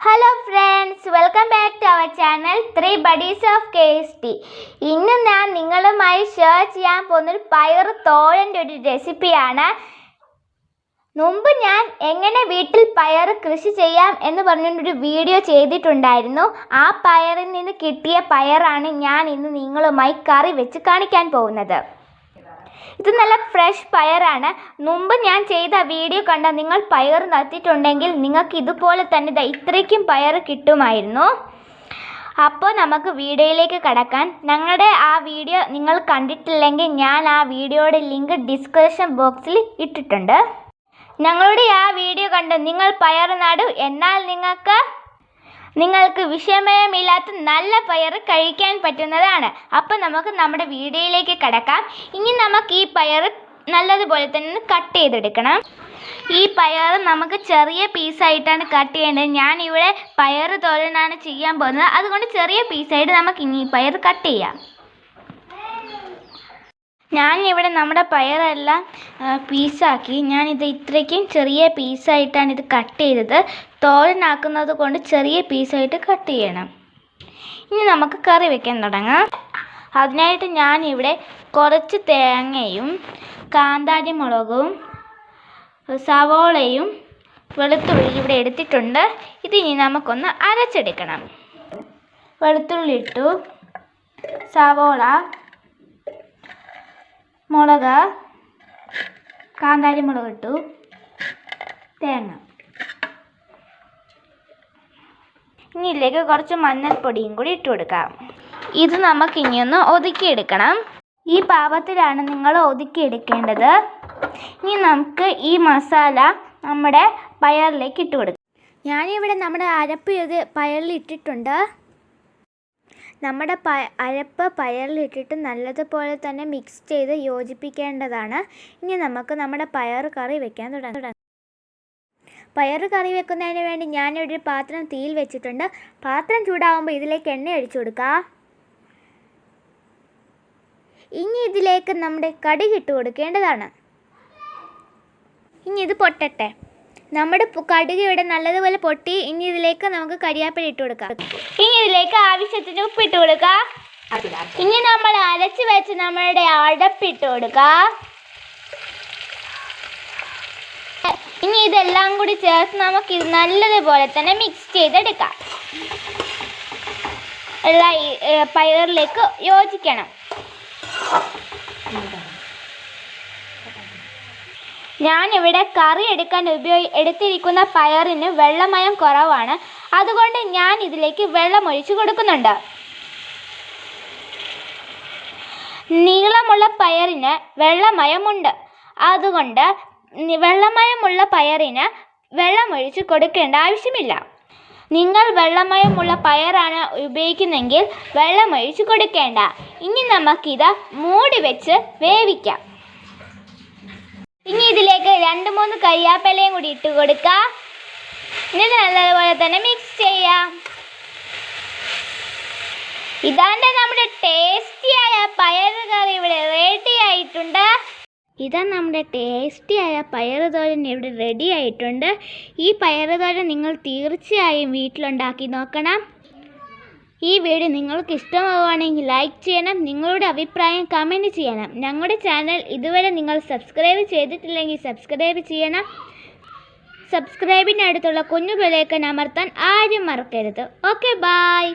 Hello friends welcome back to our channel three buddies of K S T ഇന്ന് ഞാൻ നിങ്ങളുമായി share ചെയ്യാൻ പോകുന്നൊരു പയർ തോരന്റെ ഒരു റെസിപ്പിയാണ് മുമ്പ് ഞാൻ എങ്ങനെ വീട്ടിൽ പയർ കൃഷി ചെയ്യാം എന്ന് പറഞ്ഞൊരു വീഡിയോ ചെയ്തിട്ടുണ്ടായിരുന്നു. ആ പയറിൽ നിന്ന് കിട്ടിയ പയറാണ് ഞാൻ ഇന്ന് നിങ്ങളുമായി കറി വെച്ച് കാണിക്കാൻ പോകുന്നത്. ഇത് നല്ല ഫ്രഷ് പയറാണ്. മുമ്പ് ഞാൻ ചെയ്ത വീഡിയോ കണ്ട നിങ്ങൾ പയർ നട്ടിട്ടുണ്ടെങ്കിൽ നിങ്ങൾക്ക് ഇതുപോലെ തന്നെ ഇത് ഇത്രയ്ക്കും പയർ കിട്ടുമായിരുന്നു. അപ്പോൾ നമുക്ക് വീഡിയോയിലേക്ക് കടക്കാൻ ഞങ്ങളുടെ ആ വീഡിയോ നിങ്ങൾ കണ്ടിട്ടില്ലെങ്കിൽ ഞാൻ ആ വീഡിയോയുടെ ലിങ്ക് ഡിസ്ക്രിപ്ഷൻ ബോക്സിൽ ഇട്ടിട്ടുണ്ട്. ഞങ്ങളുടെ ആ വീഡിയോ കണ്ട് നിങ്ങൾ പയർ നടു എന്നാൽ നിങ്ങൾക്ക് നിങ്ങൾക്ക് വിഷമയമില്ലാത്ത നല്ല പയർ കഴിക്കാൻ പറ്റുന്നതാണ്. അപ്പം നമുക്ക് നമ്മുടെ വീഡിയോയിലേക്ക് കടക്കാം. ഇനി നമുക്ക് ഈ പയർ നല്ലതുപോലെ തന്നെ കട്ട് ചെയ്തെടുക്കണം. ഈ പയർ നമുക്ക് ചെറിയ പീസായിട്ടാണ് കട്ട് ചെയ്യേണ്ടത്. ഞാൻ ഇവിടെ പയർ തോരനാണ് ചെയ്യാൻ പോകുന്നത്. അതുകൊണ്ട് ചെറിയ പീസായിട്ട് നമുക്ക് ഇനി പയർ കട്ട് ചെയ്യാം. ഞാൻ ഇവിടെ നമ്മുടെ പയറെല്ലാം പീസാക്കി ഞാനിത് ഇത്രയ്ക്കും ചെറിയ പീസായിട്ടാണ് ഇത് കട്ട് ചെയ്തത്. തോരനാക്കുന്നത് കൊണ്ട് ചെറിയ പീസായിട്ട് കട്ട് ചെയ്യണം. ഇനി നമുക്ക് കറി വെക്കാൻ തുടങ്ങാം. അതിനായിട്ട് ഞാനിവിടെ കുറച്ച് തേങ്ങയും കാന്താരി മുളകും സവോളയും വെളുത്തുള്ളി ഇവിടെ എടുത്തിട്ടുണ്ട്. ഇതിനി നമുക്കൊന്ന് അരച്ചെടുക്കണം. വെളുത്തുള്ളി ഇട്ടു സവോള മുളക് കാന്താരി മുളക് ഇട്ടു തേങ്ങ ഇനി ഇതിലേക്ക് കുറച്ച് മഞ്ഞൾപ്പൊടിയും കൂടി ഇട്ട് കൊടുക്കാം. ഇത് നമുക്ക് ഇനി ഒന്ന് ഒതുക്കിയെടുക്കണം. ഈ പാകത്തിലാണ് നിങ്ങൾ ഒതുക്കിയെടുക്കേണ്ടത്. ഇനി നമുക്ക് ഈ മസാല നമ്മുടെ പയറിലേക്ക് ഇട്ട് കൊടുക്കാം. ഞാനിവിടെ നമ്മുടെ അരപ്പ് ഇത് പയറിൽ ഇട്ടിട്ടുണ്ട്. നമ്മുടെ പ അരപ്പ് പയറിലിട്ടിട്ട് നല്ലതുപോലെ തന്നെ മിക്സ് ചെയ്ത് യോജിപ്പിക്കേണ്ടതാണ്. ഇനി നമുക്ക് നമ്മുടെ പയർ കറി വെക്കാൻ തുടങ്ങാം. പയർ കറി വെക്കുന്നതിന് വേണ്ടി ഞാനൊരു പാത്രം തീയിൽ വെച്ചിട്ടുണ്ട്. പാത്രം ചൂടാവുമ്പോൾ ഇതിലേക്ക് എണ്ണ ഒഴിച്ചു കൊടുക്കുക ഇനി ഇതിലേക്ക് നമ്മുടെ കടി ഇട്ട് കൊടുക്കേണ്ടതാണ്. ഇനി ഇത് പൊട്ടട്ടെ. നമ്മുടെ കടുക് ഇവിടെ നല്ലതുപോലെ പൊട്ടി. ഇനി ഇതിലേക്ക് നമുക്ക് കരിയാപ്പില ഇട്ട് കൊടുക്കാം. ഇനി ഇതിലേക്ക് ആവശ്യത്തിന് ഉപ്പിട്ട് കൊടുക്കുക ഇനി നമ്മൾ അരച്ച് വെച്ച് നമ്മളുടെ അടപ്പിട്ട് കൊടുക്കുക ഇനി ഇതെല്ലാം കൂടി ചേർത്ത് നമുക്ക് ഇത് നല്ലതുപോലെ തന്നെ മിക്സ് ചെയ്തെടുക്കാം. എല്ലാ പയറിലേക്ക് യോജിക്കണം. ഞാനിവിടെ കറി എടുക്കാൻ ഉപയോഗി എടുത്തിരിക്കുന്ന പയറിന് വെള്ളമയം കുറവാണ്. അതുകൊണ്ട് ഞാൻ ഇതിലേക്ക് വെള്ളം ഒഴിച്ചു കൊടുക്കുന്നുണ്ട്. നീളമുള്ള പയറിന് വെള്ളമയമുണ്ട്. അതുകൊണ്ട് വെള്ളമയമുള്ള പയറിന് വെള്ളമൊഴിച്ച് കൊടുക്കേണ്ട ആവശ്യമില്ല. നിങ്ങൾ വെള്ളമയമുള്ള പയറാണ് ഉപയോഗിക്കുന്നെങ്കിൽ വെള്ളമൊഴിച്ച് കൊടുക്കേണ്ട. ഇനി നമുക്കിത് മൂടി വെച്ച് വേവിക്കാം. ഇനി ഇതിലേക്ക് രണ്ട് മൂന്ന് കരിയാപ്പിലയും കൂടി ഇട്ട് കൊടുക്കാം. ഇനി നല്ലതുപോലെ തന്നെ മിക്സ് ചെയ്യാം. ഇതാണ്ട് നമ്മുടെ ടേസ്റ്റിയായ പയർ കറി ഇവിടെ റെഡി ആയിട്ടുണ്ട്. ഇതാ നമ്മുടെ ടേസ്റ്റിയായ പയർ തോരൻ ഇവിടെ റെഡി ആയിട്ടുണ്ട്. ഈ പയറുതോരൻ തോരൻ നിങ്ങൾ തീർച്ചയായും വീട്ടിലുണ്ടാക്കി നോക്കണം. ഈ വീഡിയോ നിങ്ങൾക്ക് ഇഷ്ടമാവുകയാണെങ്കിൽ ലൈക്ക് ചെയ്യണം. നിങ്ങളുടെ അഭിപ്രായം കമന്റ് ചെയ്യണം. ഞങ്ങളുടെ ചാനൽ ഇതുവരെ നിങ്ങൾ സബ്സ്ക്രൈബ് ചെയ്തിട്ടില്ലെങ്കിൽ സബ്സ്ക്രൈബ് ചെയ്യണം. സബ്സ്ക്രൈബിനടുത്തുള്ള കുഞ്ഞു ബെലേക്കൻ അമർത്താൻ ആരും മറക്കരുത്. Okay bye